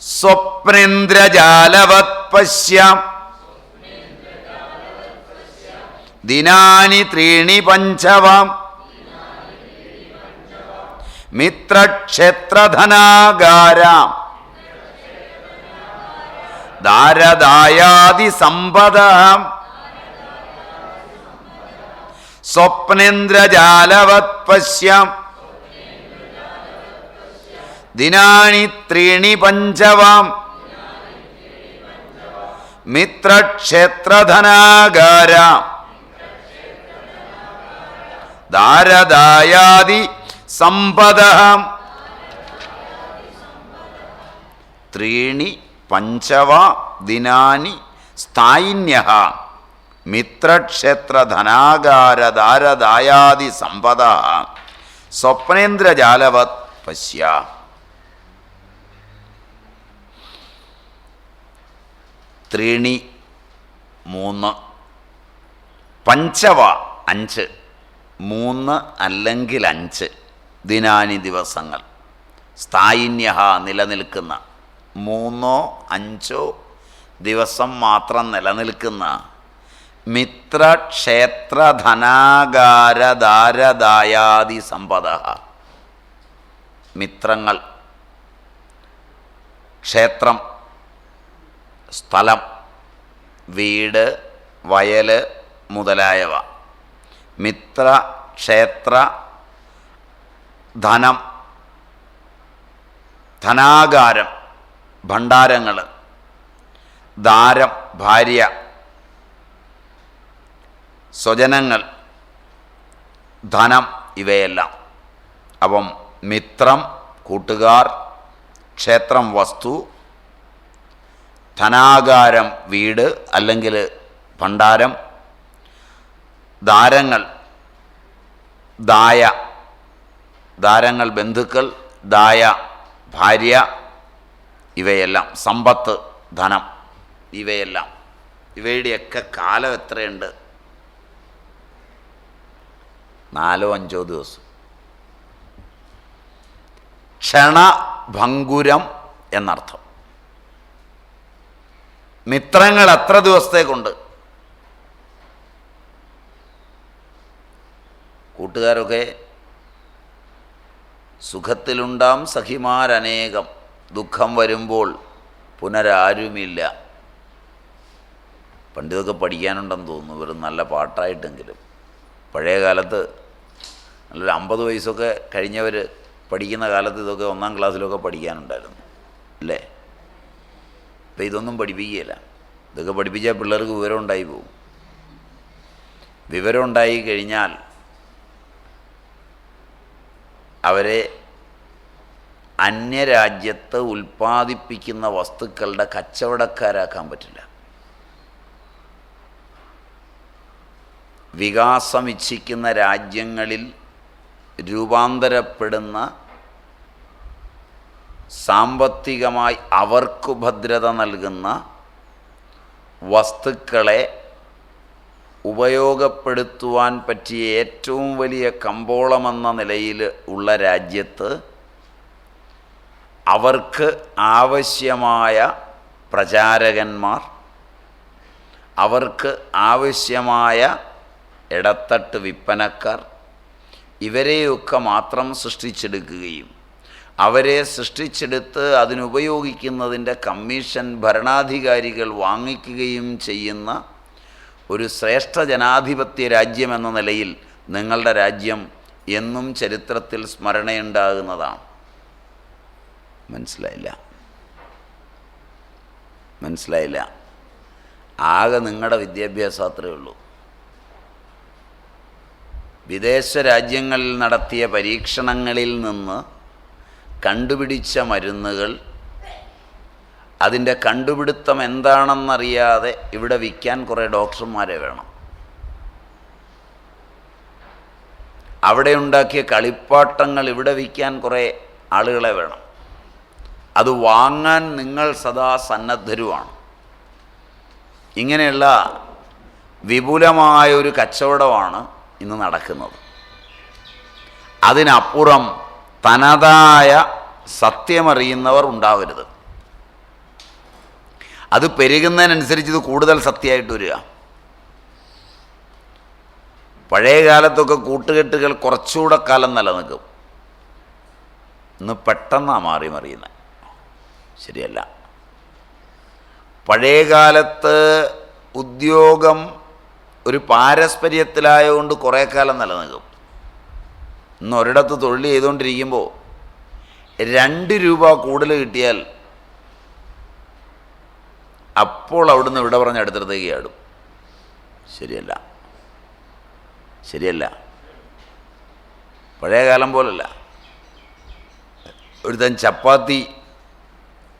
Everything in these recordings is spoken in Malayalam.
സ്വപ്നേന്ദ്രജാലവത് പശ്യാം ദിനാനി ത്രീണി പഞ്ചവാം. മിത്രക്ഷേത്രധനാകാരാം. ദാരദായാദി സമ്പദാം സ്വപ്നേന്ദ്രജാലവത് പശ്യാം ദിനാനി ത്രീണി പഞ്ചവാം. മിത്രക്ഷേത്രധനാകാര. ദാരദായാദി സമ്പദ ത്രീണി പഞ്ചവ ദിനാനി സ്ഥായിന്യ മിത്രക്ഷേത്രധനാകാരദാരദായാദി സമ്പദ സ്വപ്നേന്ദ്രജാലവത് പശ്യ ത്രീണി മൂന്ന് പഞ്ചവ അഞ്ച് മൂന്ന് അല്ലെങ്കിൽ അഞ്ച് ദിനാനി ദിവസങ്ങൾ. സ്ഥായിന്യ നിലനിൽക്കുന്ന മൂന്നോ അഞ്ചോ ദിവസം മാത്രം നിലനിൽക്കുന്ന മിത്രക്ഷേത്രധനാകാരദാരദായാദി സമ്പദ മിത്രങ്ങൾ ക്ഷേത്രം സ്ഥലം വീട് വയൽ മുതലായവ. മിത്ര ക്ഷേത്ര ധനം ധനാകാരം ഭണ്ഡാരങ്ങൾ ദാരം ഭാര്യ സ്വജനങ്ങൾ ധനം ഇവയെല്ലാം. അപ്പം മിത്രം കൂട്ടുകാർ ക്ഷേത്രം വസ്തു ധനാകാരം വീട് അല്ലെങ്കിൽ ഭണ്ഡാരം ദാരങ്ങൾ ദായ ദാരങ്ങൾ ബന്ധുക്കൾ ദായ ഭാര്യ ഇവയെല്ലാം സമ്പത്ത് ധനം ഇവയെല്ലാം. ഇവയുടെയൊക്കെ കാലം എത്രയുണ്ട്? നാലോ അഞ്ചോ ദിവസം. ക്ഷണഭങ്കുരം എന്നർത്ഥം. മിത്രങ്ങൾ അത്ര ദിവസത്തേക്കുണ്ട്. കൂട്ടുകാരൊക്കെ സുഖത്തിലുണ്ടാം സഖിമാരനേകം. ദുഃഖം വരുമ്പോൾ പുനരാരുമില്ല. പണ്ടിതൊക്കെ പഠിക്കാനുണ്ടെന്ന് തോന്നുന്നു വെറും നല്ല പാട്ടായിട്ടെങ്കിലും. പഴയ കാലത്ത് നല്ലൊരു അമ്പത് വയസ്സൊക്കെ കഴിഞ്ഞവർ പഠിക്കുന്ന കാലത്ത് ഇതൊക്കെ ഒന്നാം ക്ലാസ്സിലൊക്കെ പഠിക്കാനുണ്ടായിരുന്നു അല്ലേ? ഇപ്പം ഇതൊന്നും പഠിപ്പിക്കുകയില്ല. ഇതൊക്കെ പഠിപ്പിച്ചാൽ പിള്ളേർക്ക് വിവരം ഉണ്ടായി പോകും. വിവരം ഉണ്ടായി കഴിഞ്ഞാൽ അവരെ അന്യരാജ്യത്ത് ഉൽപ്പാദിപ്പിക്കുന്ന വസ്തുക്കളുടെ കച്ചവടക്കാരാക്കാൻ പറ്റില്ല. വികാസം ഇച്ഛിക്കുന്ന രാജ്യങ്ങളിൽ രൂപാന്തരപ്പെടുന്ന സാമ്പത്തികമായി അവർക്ക് ഭദ്രത നൽകുന്ന വസ്തുക്കളെ ഉപയോഗപ്പെടുത്തുവാൻ പറ്റിയ ഏറ്റവും വലിയ കമ്പോളമെന്ന നിലയിൽ ഉള്ള രാജ്യത്ത് അവർക്ക് ആവശ്യമായ പ്രചാരകന്മാർ അവർക്ക് ആവശ്യമായ ഇടത്തട്ട് വിൽപ്പനക്കാർ ഇവരെയൊക്കെ മാത്രം സൃഷ്ടിച്ചെടുക്കുകയും അവരെ സൃഷ്ടിച്ചെടുത്ത് അതിനുപയോഗിക്കുന്നതിന്റെ കമ്മീഷൻ ഭരണാധികാരികൾ വാങ്ങിക്കുകയും ചെയ്യുന്ന ഒരു ശ്രേഷ്ഠ ജനാധിപത്യ രാജ്യമെന്ന നിലയിൽ നിങ്ങളുടെ രാജ്യം എന്നും ചരിത്രത്തിൽ സ്മരണയുണ്ടാകുന്നതാണ്. മനസ്സിലായില്ല? മനസ്സിലായില്ല? ആകെ നിങ്ങളുടെ വിദ്യാഭ്യാസം അത്രയേ ഉള്ളൂ. വിദേശ രാജ്യങ്ങളിൽ നടത്തിയ പരീക്ഷണങ്ങളിൽ നിന്ന് കണ്ടുപിടിച്ച മരുന്നുകൾ. അതിന്റെ കണ്ടുപിടുത്തം എന്താണെന്നറിയാതെ ഇവിടെ വിൽക്കാൻ കുറേ ഡോക്ടർമാരെ വേണം. അവിടെ ഉണ്ടാക്കിയ കളിപ്പാട്ടങ്ങൾ ഇവിടെ വിൽക്കാൻ കുറേ ആളുകളെ വേണം. അത് വാങ്ങാൻ നിങ്ങൾ സദാ സന്നദ്ധരുമാണ്. ഇങ്ങനെയുള്ള വിപുലമായൊരു കച്ചവടമാണ് ഇന്ന് നടക്കുന്നത്. അതിനപ്പുറം തനതായ സത്യമറിയുന്നവർ ഉണ്ടാവരുത്. അത് പെരുകുന്നതിനനുസരിച്ച് ഇത് കൂടുതൽ സത്യമായിട്ട് വരിക. പഴയ കാലത്തൊക്കെ കൂട്ടുകെട്ടുകൾ കുറച്ചുകൂടെ കാലം നിലനിൽക്കും. ഇന്ന് പെട്ടെന്നാണ് മാറി മറിയുന്നത്. ശരിയല്ല. പഴയ കാലത്ത് ഉദ്യോഗം ഒരു പാരസ്പര്യത്തിലായതുകൊണ്ട് കുറേ കാലം നിലനിൽക്കും. ഇന്ന് ഒരിടത്ത് തൊഴിൽ ചെയ്തുകൊണ്ടിരിക്കുമ്പോൾ രണ്ട് രൂപ കൂടുതൽ കിട്ടിയാൽ അപ്പോൾ അവിടുന്ന് ഇവിടെ പറഞ്ഞ അടുത്തടുത്തേക്ക് ആടും ശരിയല്ല. ശരിയല്ല. പഴയ കാലം പോലല്ല. ഒരുത്തൻ ചപ്പാത്തി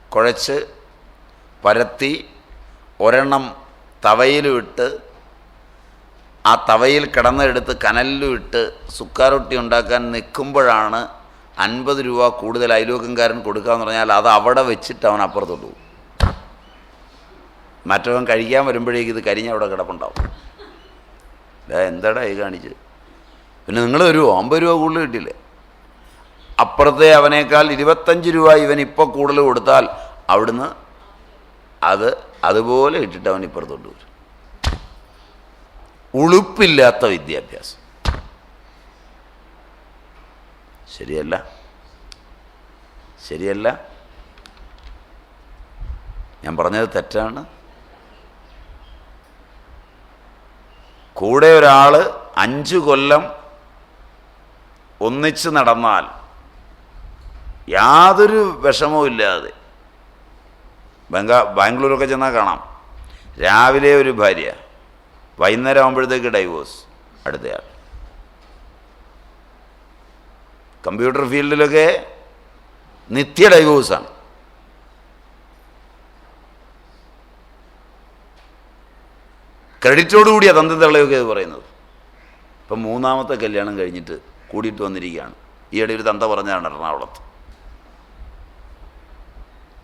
കുഴച്ച് പരത്തി ഒരെണ്ണം തവയിലും ഇട്ട് ആ തവയിൽ കിടന്നെടുത്ത് കനലിലും ഇട്ട് സുക്കാറൊട്ടി ഉണ്ടാക്കാൻ നിൽക്കുമ്പോഴാണ് അൻപത് രൂപ കൂടുതൽ അയൽവക്കംകാരൻ കൊടുക്കാന്ന് പറഞ്ഞാൽ അത് അവിടെ വെച്ചിട്ട് അവൻ അപ്പുറത്തോട്ട് പോകും. മറ്റവൻ കഴിക്കാൻ വരുമ്പോഴേക്ക് ഇത് കരിഞ്ഞ അവിടെ കിടപ്പുണ്ടാവും. എന്താടാ ഈ കാണിച്ച്? പിന്നെ നിങ്ങൾ വരുമോ അമ്പത് രൂപ കൂടുതൽ കിട്ടിയില്ലേ? അപ്പുറത്തെ അവനേക്കാൾ ഇരുപത്തഞ്ച് രൂപ ഇവൻ ഇപ്പോൾ കൂടുതൽ കൊടുത്താൽ അവിടുന്ന് അത് അതുപോലെ ഇട്ടിട്ട് അവൻ ഇപ്പുറത്തോട്ട് വരും. ഉളുപ്പില്ലാത്ത വിദ്യാഭ്യാസം. ശരിയല്ല? ശരിയല്ല? ഞാൻ പറഞ്ഞത് തെറ്റാണ്. കൂടെ ഒരാൾ അഞ്ച് കൊല്ലം ഒന്നിച്ച് നടന്നാൽ യാതൊരു വിഷമവും ഇല്ലാതെ ബംഗാ ബാംഗ്ലൂരൊക്കെ ചെന്നാൽ കാണാം. രാവിലെ ഒരു ഭാര്യ. വൈകുന്നേരം ആകുമ്പോഴത്തേക്ക് ഡൈവോഴ്സ് അടുത്തയാൾ. കമ്പ്യൂട്ടർ ഫീൽഡിലൊക്കെ നിത്യ ഡൈവോഴ്സാണ് ക്രെഡിറ്റോടുകൂടിയാണ് തന്ത തള്ളയൊക്കെ ഇത് പറയുന്നത്. ഇപ്പം മൂന്നാമത്തെ കല്യാണം കഴിഞ്ഞിട്ട് കൂടിയിട്ട് വന്നിരിക്കുകയാണ്. ഈയിടെ ഒരു തന്ത പറഞ്ഞാണ് എറണാകുളത്ത്.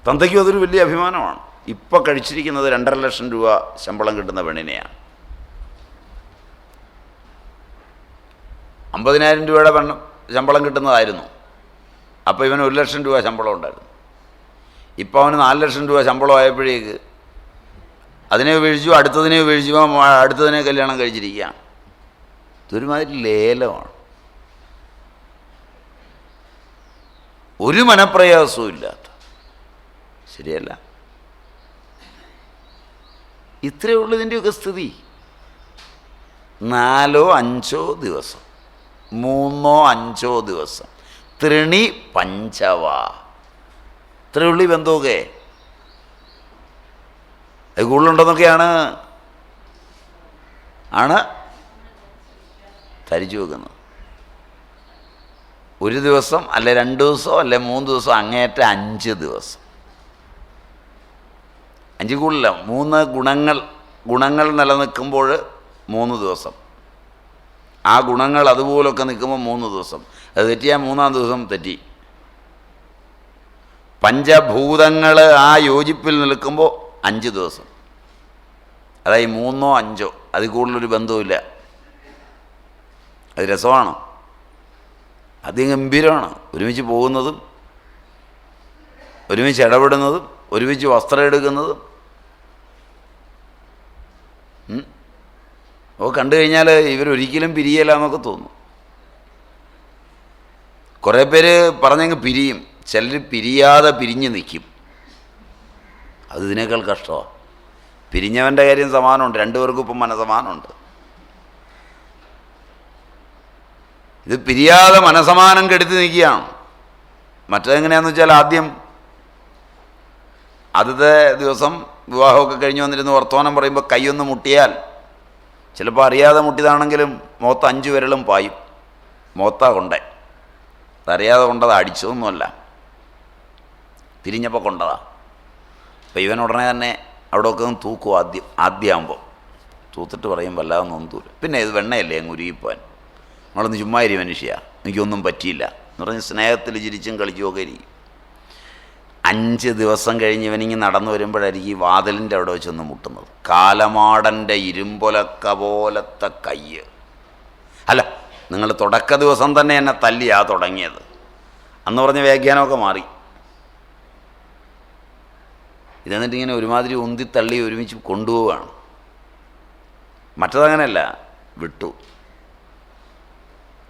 തന്തയ്ക്കും അതൊരു വലിയ അഭിമാനമാണ്. ഇപ്പം കഴിച്ചിരിക്കുന്നത് രണ്ടര ലക്ഷം രൂപ ശമ്പളം കിട്ടുന്ന പെണ്ണിനെയാണ്. അമ്പതിനായിരം രൂപയുടെ പെണ്ണ് ശമ്പളം കിട്ടുന്നതായിരുന്നു. അപ്പോൾ ഇവന് ഒരു ലക്ഷം രൂപ ശമ്പളം ഉണ്ടായിരുന്നു. ഇപ്പോൾ അവന് നാല് ലക്ഷം രൂപ ശമ്പളം ആയപ്പോഴേക്ക് അതിനെ ഉപേക്ഷിച്ചു അടുത്തതിനെ ഉപേക്ഷിച്ചു അടുത്തതിനെ കല്യാണം കഴിച്ചിരിക്കുകയാണ്. ഇതൊരുമാതിരി ലേലമാണ്. ഒരു മനപ്രയാസവും ഇല്ലാത്ത. ശരിയല്ല. ഇത്രയേ ഉള്ളൂ ഇതിന്റെയൊക്കെ സ്ഥിതി. നാലോ അഞ്ചോ ദിവസം. മൂന്നോ അഞ്ചോ ദിവസം. ത്രിണി പഞ്ചവ. ഈ ബന്ധമൊക്കെ അത് കൂടുതലുണ്ടെന്നൊക്കെയാണ് ആണ് തരിച്ചു വെക്കുന്നത്. ഒരു ദിവസം അല്ലെ രണ്ട് ദിവസം അല്ലെ മൂന്ന് ദിവസം അങ്ങേറ്റ അഞ്ച് ദിവസം. അഞ്ച് കൂടുതല മൂന്ന് ഗുണങ്ങൾ ഗുണങ്ങൾ നിലനിൽക്കുമ്പോൾ മൂന്ന് ദിവസം. ആ ഗുണങ്ങൾ അതുപോലൊക്കെ നിൽക്കുമ്പോൾ മൂന്ന് ദിവസം. അത് തെറ്റിയാൽ മൂന്നാം ദിവസം തെറ്റി. പഞ്ചഭൂതങ്ങൾ ആ യോജിപ്പിൽ നിൽക്കുമ്പോൾ അഞ്ച് ദിവസം. അതായത് മൂന്നോ അഞ്ചോ അതിൽ കൂടുതലൊരു ബന്ധവുമില്ല. അത് രസമാണ്. അതിഗംഭീരമാണ്. ഒരുമിച്ച് പോകുന്നതും ഒരുമിച്ച് ഇടപെടുന്നതും ഒരുമിച്ച് വസ്ത്രം എടുക്കുന്നതും. അപ്പോൾ കണ്ടു കഴിഞ്ഞാൽ ഇവരൊരിക്കലും പിരിയല്ല എന്നൊക്കെ തോന്നും. കുറേ പേര് പറഞ്ഞങ്ങ് പിരിയും. ചിലർ പിരിയാതെ പിരിഞ്ഞ് നിൽക്കും അത് ഇതിനേക്കാൾ കഷ്ടമാണ് പിരിഞ്ഞവന്റെ കാര്യം സമാനമുണ്ട്. രണ്ടുപേർക്കും ഇപ്പം മനസമാനമുണ്ട്. ഇത് പിരിയാതെ മനസമാനം കെടുത്തി നിൽക്കുകയാണ്. മറ്റതെങ്ങനെയാണെന്ന് വെച്ചാൽ ആദ്യം ആദ്യത്തെ ദിവസം വിവാഹമൊക്കെ കഴിഞ്ഞ് വന്നിരുന്ന് വർത്തമാനം പറയുമ്പോൾ കൈയൊന്ന് മുട്ടിയാൽ ചിലപ്പോൾ അറിയാതെ മുട്ടിയതാണെങ്കിലും മോത്ത അഞ്ച് വിരലും പായും. മോത്ത കൊണ്ടേ. അതറിയാതെ കൊണ്ടത് അടിച്ചതൊന്നുമല്ല. തിരിഞ്ഞപ്പോൾ കൊണ്ടതാ. അപ്പോൾ ഇവൻ ഉടനെ തന്നെ അവിടെ ഒക്കെ തൂക്കും ആദ്യം ആദ്യമാകുമ്പോൾ തൂത്തിട്ട് പറയും വല്ലാതെ നൊന്തൂല പിന്നെ ഇത് വെണ്ണയല്ലേ അങ്ങ് ഉരുകിപ്പോൻ നമ്മളൊന്ന് ചുമ്മാ ഇരി മനുഷ്യ. എനിക്കൊന്നും പറ്റിയില്ല. എന്ന് പറഞ്ഞ് സ്നേഹത്തിൽ ചിരിച്ചും കളിച്ചുമൊക്കെ ഇരിക്കും. അഞ്ച് ദിവസം കഴിഞ്ഞ് ഇവനിങ്ങി നടന്നു വരുമ്പോഴായിരിക്കും ഈ വാതിലിന്റെ അവിടെ വെച്ചൊന്ന് മുട്ടുന്നത്. കാലമാടന്റെ ഇരുമ്പൊലക്ക പോലത്തെ കയ്യ്. അല്ല നിങ്ങൾ തുടക്ക ദിവസം തന്നെ എന്നെ തല്ലിയാ തുടങ്ങിയത്. അന്ന് പറഞ്ഞ വ്യാഖ്യാനമൊക്കെ മാറി. ഇതെന്നിട്ട് ഇങ്ങനെ ഒരുമാതിരി ഉന്തി തള്ളി ഒരുമിച്ച് കൊണ്ടുപോവുകയാണ്. മറ്റതങ്ങനെയല്ല വിട്ടു.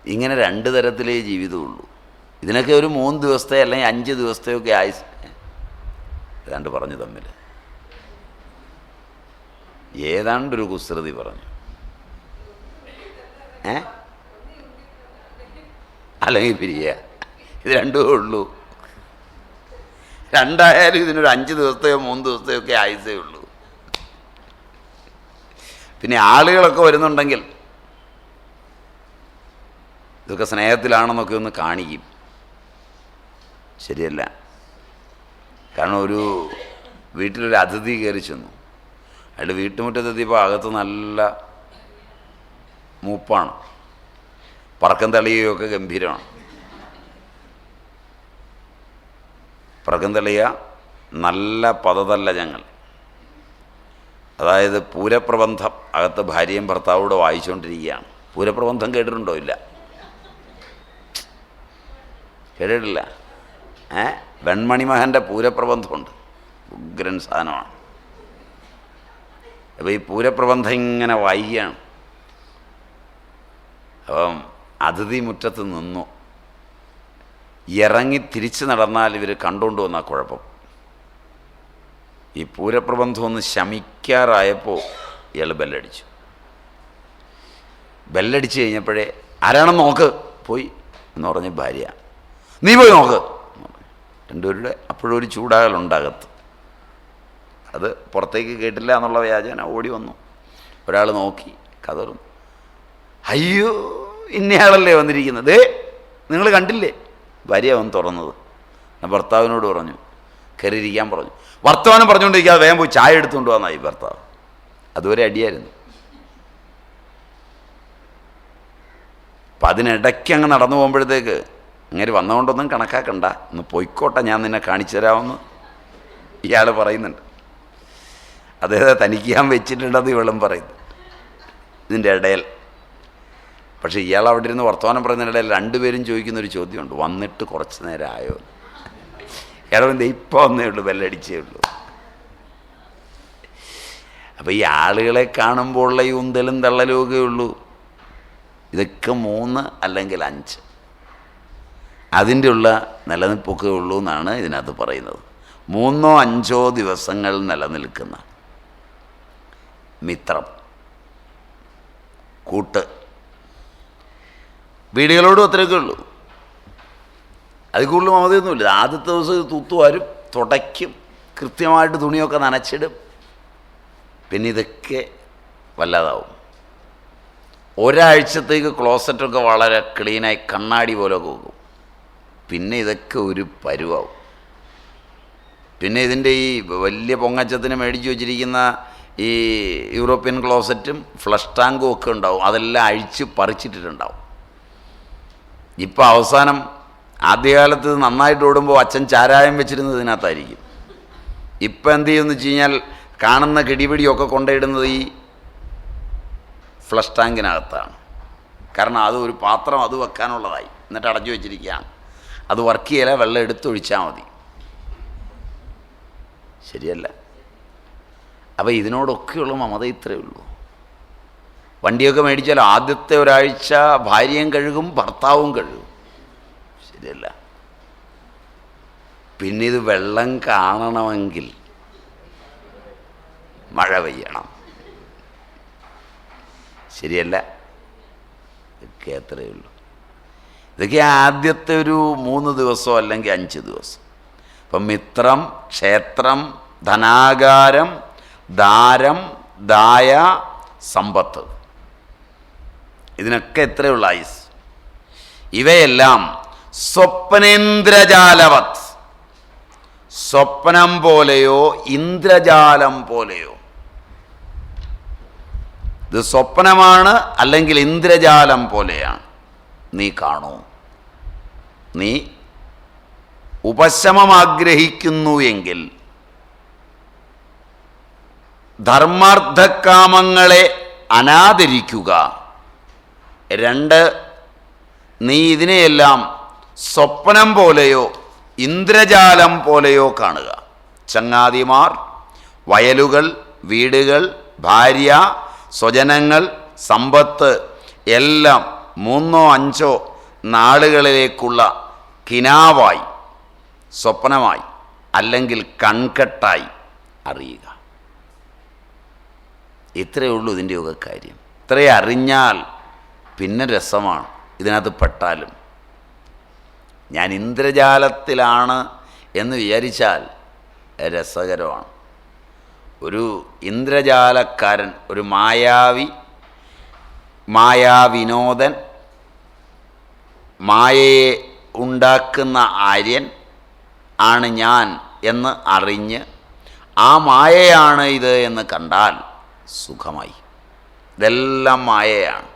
ഇങ്ങനെ രണ്ട് തരത്തിലേ ജീവിതമുള്ളൂ. ഇതിനൊക്കെ ഒരു മൂന്ന് ദിവസത്തെ അല്ലെങ്കിൽ അഞ്ച് ദിവസത്തെയൊക്കെ ആയി. ഏതാണ്ട് പറഞ്ഞു തമ്മിൽ. ഏതാണ്ടൊരു കുസൃതി പറഞ്ഞു. ഏ? അല്ലെങ്കിൽ പിരിയ. ഇത് രണ്ടേ ഉള്ളൂ. രണ്ടായാലും ഇതിനൊരു അഞ്ച് ദിവസത്തെയോ മൂന്ന് ദിവസത്തെയോ ഒക്കെ ആയുസേ ഉള്ളൂ. പിന്നെ ആളുകളൊക്കെ വരുന്നുണ്ടെങ്കിൽ ഇതൊക്കെ സ്നേഹത്തിലാണെന്നൊക്കെ ഒന്ന് കാണിക്കും. ശരിയല്ല. കാരണം ഒരു വീട്ടിലൊരു അതിഥി കയറി ചെന്നു. അയാൾ വീട്ടുമുറ്റത്തെത്തിയപ്പോൾ അകത്ത് നല്ല മൂപ്പാണ്. പറക്കം തളിയുകയൊക്കെ ഗംഭീരമാണ്. പറക്കം തളിയ നല്ല പദതല്ല ഞങ്ങൾ. അതായത് പൂരപ്രബന്ധം അകത്ത് ഭാര്യയും ഭർത്താവൂടെ വായിച്ചുകൊണ്ടിരിക്കുകയാണ് പൂരപ്രബന്ധം കേട്ടിട്ടുണ്ടോ? ഇല്ല. കേട്ടിട്ടില്ല. ഏ? വെൺമണിമഹന്റെ പൂരപ്രബന്ധമുണ്ട്. ഉഗ്രൻ സാധനമാണ്. അപ്പോൾ ഈ പൂരപ്രബന്ധം ഇങ്ങനെ വായിക്കുകയാണ് അപ്പം അതിഥി മുറ്റത്ത് നിന്നു. ഇറങ്ങി തിരിച്ചു നടന്നാൽ ഇവർ കണ്ടുകൊണ്ട് വന്ന കുഴപ്പം. ഈ പൂരപ്രബന്ധം ഒന്ന് ശമിക്കാറായപ്പോൾ ഇയാൾ ബെല്ലടിച്ചു. ബെല്ലടിച്ച് കഴിഞ്ഞപ്പോഴേ ആരാണെന്ന് നോക്ക് പോയി എന്ന് പറഞ്ഞ് ഭാര്യ നീ പോയി നോക്ക്. രണ്ടുപേരുടെ അപ്പോഴൊരു ചൂടാകലുണ്ടകത്ത്. അത് പുറത്തേക്ക് കേട്ടില്ല എന്നുള്ള വ്യാജന ഓടി വന്നു. ഒരാൾ നോക്കി കതറുന്നു. അയ്യോ ഇന്നയാളല്ലേ വന്നിരിക്കുന്നത്? നിങ്ങൾ കണ്ടില്ലേ? ഭാര്യ അവൻ തുറന്നത്. ഞാൻ ഭർത്താവിനോട് പറഞ്ഞു കയറിയിരിക്കാൻ പറഞ്ഞു. വർത്തമാനം പറഞ്ഞുകൊണ്ടിരിക്കാതെ വേഗം പോയി ചായ എടുത്തുകൊണ്ട് വന്നായി ഭർത്താവ്. അതുവരെ അടിയായിരുന്നു. അപ്പം അതിനിടയ്ക്ക് അങ്ങ് നടന്നു പോകുമ്പോഴത്തേക്ക് ഇങ്ങനെ വന്നുകൊണ്ടൊന്നും കണക്കാക്കണ്ട. ഒന്ന് പൊയ്ക്കോട്ടെ ഞാൻ നിന്നെ കാണിച്ചു തരാമെന്ന് ഇയാൾ പറയുന്നുണ്ട്. അദ്ദേഹത്തെ തനിക്ക് ഞാൻ വെച്ചിട്ടുണ്ടെന്ന് ഇവളും പറയുന്നു. ഇതിന്റെ ഇടയിൽ. പക്ഷേ ഇയാൾ അവിടെ ഇരുന്ന് വർത്തമാനം പറയുന്നതിനിടയിൽ രണ്ടുപേരും ചോദിക്കുന്ന ഒരു ചോദ്യമുണ്ട്. വന്നിട്ട് കുറച്ച് നേരം ആയോ? പറയുന്നത് ഇപ്പോൾ വന്നേ ഉള്ളൂ ബെല്ലടിച്ചേ ഉള്ളൂ. അപ്പോൾ ഈ ആളുകളെ കാണുമ്പോഴുള്ള ഈ ഉന്തലും തള്ളലും ഒക്കെ ഉള്ളൂ. ഇതൊക്കെ മൂന്ന് അല്ലെങ്കിൽ അഞ്ച്. അതിന്റെ ഉള്ള നിലനിൽപ്പൊക്കെ ഉള്ളൂ എന്നാണ് ഇതിനകത്ത് പറയുന്നത്. മൂന്നോ അഞ്ചോ ദിവസങ്ങൾ നിലനിൽക്കുന്ന മിത്രം കൂട്ട്. വീടുകളോടും അത്രയൊക്കെ ഉള്ളൂ. അത് കൂടുതൽ മമതയൊന്നുമില്ല. ആദ്യത്തെ ദിവസം തൂത്തുവാരും തുടയ്ക്കും കൃത്യമായിട്ട് തുണിയൊക്കെ നനച്ചിടും. പിന്നെ ഇതൊക്കെ വല്ലാതാവും. ഒരാഴ്ചത്തേക്ക് ക്ലോസറ്റൊക്കെ വളരെ ക്ലീനായി കണ്ണാടി പോലെയൊക്കെ വെക്കും പിന്നെ ഇതൊക്കെ ഒരു പരുവാവും. പിന്നെ ഇതിന്റെ ഈ വലിയ പൊങ്ങച്ചത്തിന് മേടിച്ച് വെച്ചിരിക്കുന്ന ഈ യൂറോപ്യൻ ക്ലോസറ്റും ഫ്ലഷ് ടാങ്കും ഒക്കെ ഉണ്ടാവും. അതെല്ലാം അഴിച്ച് പറിച്ചിട്ടിട്ടുണ്ടാവും. ഇപ്പം അവസാനം ആദ്യകാലത്ത് നന്നായിട്ട് ഓടുമ്പോൾ അച്ഛൻ ചാരായം വെച്ചിരുന്നത് ഇതിനകത്തായിരിക്കും. ഇപ്പം എന്ത് ചെയ്യുമെന്ന് വെച്ച് കഴിഞ്ഞാൽ കാണുന്ന കിടിപിടിയൊക്കെ കൊണ്ടിടുന്നത് ഈ ഫ്ലഷ് ടാങ്കിനകത്താണ്. കാരണം അത് ഒരു പാത്രം അത് വെക്കാനുള്ളതായി. എന്നിട്ട് അടച്ചു വെച്ചിരിക്കുകയാണ്. അത് വർക്ക് ചെയ്യല വെള്ളം എടുത്തൊഴിച്ചാൽ മതി. ശരിയല്ല. അപ്പോൾ ഇതിനോടൊക്കെയുള്ള മമത ഇത്രയേ ഉള്ളൂ. വണ്ടിയൊക്കെ മേടിച്ചാൽ ആദ്യത്തെ ഒരാഴ്ച ഭാര്യയും കഴുകും ഭർത്താവും കഴുകും. ശരിയല്ല. പിന്നെ ഇത് വെള്ളം കാണണമെങ്കിൽ മഴ പെയ്യണം. ശരിയല്ല. ഇതൊക്കെ അത്രയേ ഉള്ളൂ. ഇതൊക്കെ ആദ്യത്തെ ഒരു മൂന്ന് ദിവസം അല്ലെങ്കിൽ അഞ്ച് ദിവസം. അപ്പം മിത്രം ക്ഷേത്രം ധനാകാരം ദാരം ദായ സമ്പത്ത്. ഇതിനൊക്കെ എത്രയുള്ള ആയുസ് ഇവയെല്ലാം സ്വപ്നേന്ദ്രജാലവത്. സ്വപ്നം പോലെയോ ഇന്ദ്രജാലം പോലെയോ. ഇത് സ്വപ്നമാണ് അല്ലെങ്കിൽ ഇന്ദ്രജാലം പോലെയാണ്. നീ കാണൂ. നീ ഉപശമം ആഗ്രഹിക്കുന്നു ധർമാർത്ഥകാമങ്ങളെ അനാദരിക്കുക. രണ്ട് നീ ഇതിനെയെല്ലാം സ്വപ്നം പോലെയോ ഇന്ദ്രജാലം പോലെയോ കാണുക. ചങ്ങാതിമാർ വയലുകൾ വീടുകൾ ഭാര്യ സ്വജനങ്ങൾ സമ്പത്ത് എല്ലാം മൂന്നോ അഞ്ചോ നാളുകളിലേക്കുള്ള കിനാവായി സ്വപ്നമായി അല്ലെങ്കിൽ കൺകെട്ടായി അറിയുക. ഇത്രയേ ഉള്ളൂ ഇതിന്റെയൊക്കെ കാര്യം. ഇത്രയും അറിഞ്ഞാൽ പിന്നെ രസമാണ്. ഇതിനകത്ത് പെട്ടാലും. ഞാൻ ഇന്ദ്രജാലത്തിലാണ് എന്ന് വിചാരിച്ചാൽ രസകരമാണ്. ഒരു ഇന്ദ്രജാലക്കാരൻ ഒരു മായാവി മായാവിനോദൻ മായയെ ഉണ്ടാക്കുന്ന ആര്യൻ ആണ് ഞാൻ എന്ന് അറിഞ്ഞ് ആ മായയാണ് ഇത് എന്ന് കണ്ടാൽ സുഖമായി. ഇതെല്ലാം മായയാണ്.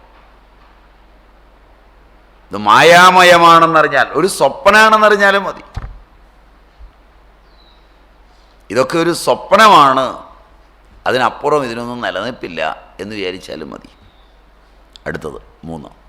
ഇത് മായാമയമാണെന്നറിഞ്ഞാൽ ഒരു സ്വപ്നമാണെന്നറിഞ്ഞാലും മതി. ഇതൊക്കെ ഒരു സ്വപ്നമാണ്. അതിനപ്പുറം ഇതിനൊന്നും നിലനിൽപ്പില്ല എന്ന് വിചാരിച്ചാലും മതി. അടുത്തത് മൂന്ന്.